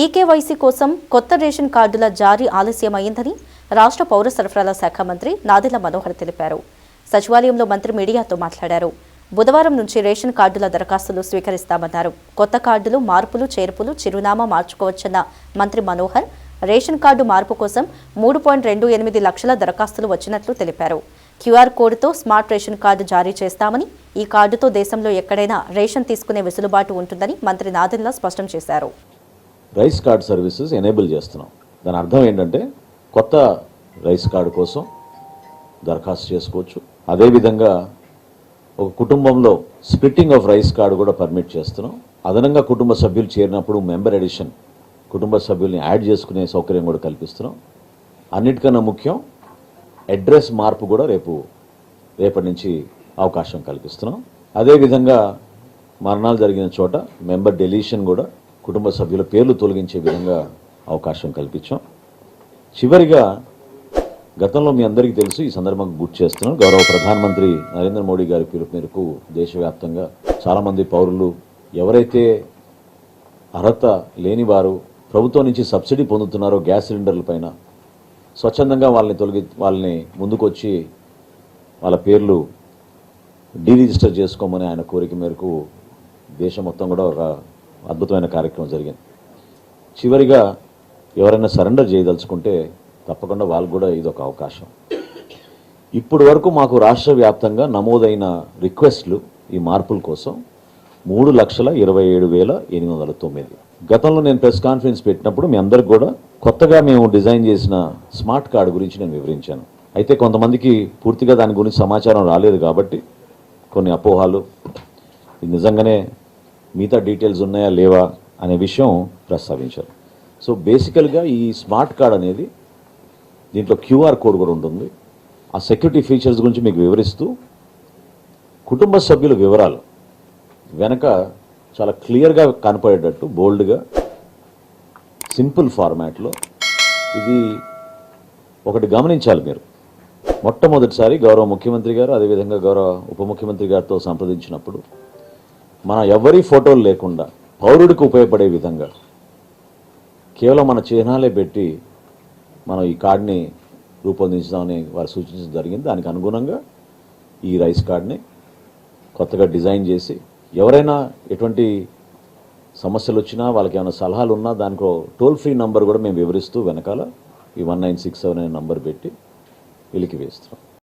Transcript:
EKYC కోసం కొత్త ration కార్డుల జారీ ఆలస్యమైందని రాష్ట్ర పౌర సరఫరాల శాఖ మంత్రి నాదెళ్ళ మనోహర్ తెలిపారు. సచివాలయంలో మంత్రి మీడియాతో మాట్లాడారు. బుధవారం నుంచి రేషన్ కార్డుల దరఖాస్తులు స్వీకరిస్తామన్నారు. కొత్త కార్డులు మార్పులు చేర్పులు చిరునామా మార్చుకోవచ్చన్న మంత్రి మనోహర్ రేషన్ కార్డు మార్పు కోసం మూడు పాయింట్ రెండు ఎనిమిది లక్షల దరఖాస్తులు వచ్చినట్లు తెలిపారు. క్యూఆర్ కోడ్తో స్మార్ట్ రేషన్ కార్డు జారీ చేస్తామని ఈ కార్డుతో దేశంలో ఎక్కడైనా రేషన్ తీసుకునే వెసులుబాటు ఉంటుందని మంత్రి నాదెళ్ళ స్పష్టం చేశారు. రైస్ కార్డ్ సర్వీసెస్ ఎనేబుల్ చేస్తున్నాం. దాని అర్థం ఏంటంటే కొత్త రైస్ కార్డు కోసం దరఖాస్తు చేసుకోవచ్చు. అదేవిధంగా ఒక కుటుంబంలో స్ప్లిట్టింగ్ ఆఫ్ రైస్ కార్డు కూడా పర్మిట్ చేస్తున్నాం. అదనంగా కుటుంబ సభ్యులు చేరినప్పుడు మెంబర్ ఎడిషన్ కుటుంబ సభ్యుల్ని యాడ్ చేసుకునే సౌకర్యం కూడా కల్పిస్తున్నాం. అన్నిటికన్నా ముఖ్యం అడ్రస్ మార్పు కూడా రేపు రేపటి నుంచి అవకాశం కల్పిస్తున్నాం. అదేవిధంగా మరణాలు జరిగిన చోట మెంబర్ డెలీషన్ కూడా కుటుంబ సభ్యుల పేర్లు తొలగించే విధంగా అవకాశం కల్పించాం. చివరిగా గతంలో మీ అందరికీ తెలుసు ఈ సందర్భంగా గుర్తు చేస్తున్నాం గౌరవ ప్రధానమంత్రి నరేంద్ర మోడీ గారి పిలుపు మేరకు దేశవ్యాప్తంగా చాలామంది పౌరులు ఎవరైతే అర్హత లేనివారు ప్రభుత్వం నుంచి సబ్సిడీ పొందుతున్నారో గ్యాస్ సిలిండర్ల పైన స్వచ్ఛందంగా వాళ్ళని తొలగి వాళ్ళని ముందుకొచ్చి వాళ్ళ పేర్లు డీరిజిస్టర్ చేసుకోమని ఆయన కోరిక మేరకు దేశం మొత్తం కూడా ఒక అద్భుతమైన కార్యక్రమం జరిగింది. చివరిగా ఎవరైనా సరెండర్ చేయదలుచుకుంటే తప్పకుండా వాళ్ళకు కూడా ఇది ఒక అవకాశం. ఇప్పటి వరకు మాకు రాష్ట్ర వ్యాప్తంగా నమోదైన రిక్వెస్ట్లు ఈ మార్పుల కోసం మూడు లక్షల ఇరవై ఏడు వేల ఎనిమిది వందల తొమ్మిది. గతంలో నేను ప్రెస్ కాన్ఫరెన్స్ పెట్టినప్పుడు మీ అందరికి కూడా కొత్తగా మేము డిజైన్ చేసిన స్మార్ట్ కార్డు గురించి నేను వివరించాను. అయితే కొంతమందికి పూర్తిగా దాని గురించి సమాచారం రాలేదు కాబట్టి కొన్ని అపోహాలు. ఇది నిజంగానే మిగతా డీటెయిల్స్ ఉన్నాయా లేవా అనే విషయం ప్రస్తావించారు. సో బేసికల్గా ఈ స్మార్ట్ కార్డ్ అనేది దీంట్లో క్యూఆర్ కోడ్ కూడా ఉంటుంది. ఆ సెక్యూరిటీ ఫీచర్స్ గురించి మీకు వివరిస్తూ కుటుంబ సభ్యుల వివరాలు వెనక చాలా క్లియర్గా కనపడేటట్టు బోల్డ్గా సింపుల్ ఫార్మాట్లో ఇది ఒకటి గమనించాలి మీరు. మొట్టమొదటిసారి గౌరవ ముఖ్యమంత్రి గారు అదేవిధంగా గౌరవ ఉప ముఖ్యమంత్రి గారితో సంప్రదించినప్పుడు మన ఎవరి ఫోటోలు లేకుండా పౌరుడికి ఉపయోగపడే విధంగా కేవలం మన చిహ్నాలే పెట్టి మనం ఈ కార్డ్ని రూపొందించుదామని వారు సూచించడం జరిగింది. దానికి అనుగుణంగా ఈ రైస్ కార్డ్ని కొత్తగా డిజైన్ చేసి ఎవరైనా ఎటువంటి సమస్యలు వచ్చినా వాళ్ళకి ఏమైనా సలహాలు ఉన్నా దానికో టోల్ ఫ్రీ నంబర్ కూడా మేము వివరిస్తూ వెనకాల ఈ వన్ నైన్ సిక్స్ సెవెన్ అనే నంబర్ పెట్టి వెలికి వేస్తున్నాం.